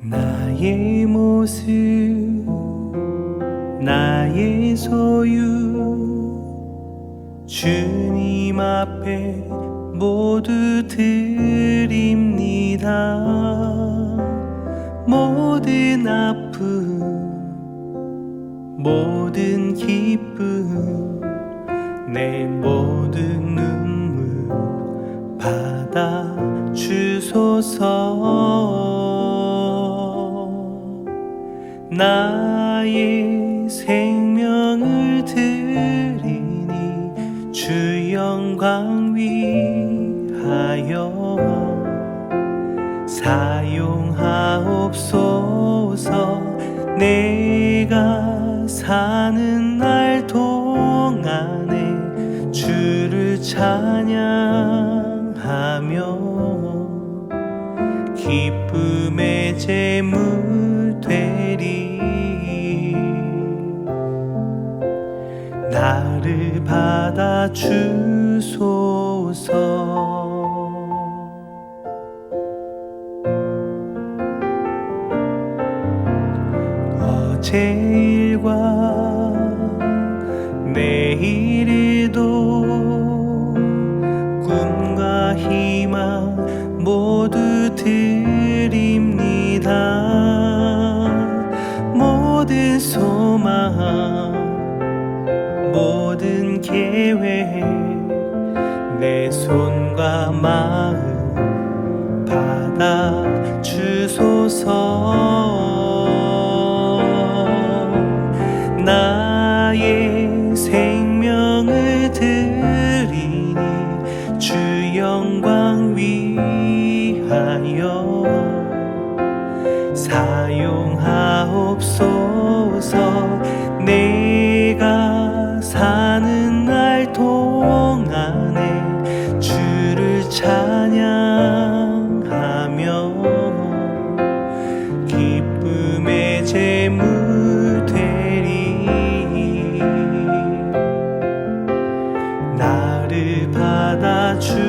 나의 모습 나의 소유. 주님 앞에 모두 드립니다. 모든 아픔 모든 기쁨 내 모든 눈물 받아 주소서 나의 생명을 드리니 주 영광 위하여 사용하옵소서. 내가 사는 날 동안에 주를 찬양하며 기쁨의 제물 받아 주소서. 어제 일과 내일 일도 꿈과 희망 모두 드 계획 내 손과 마음 찬양하며 기쁨의 제물 되리. 나를 받아주소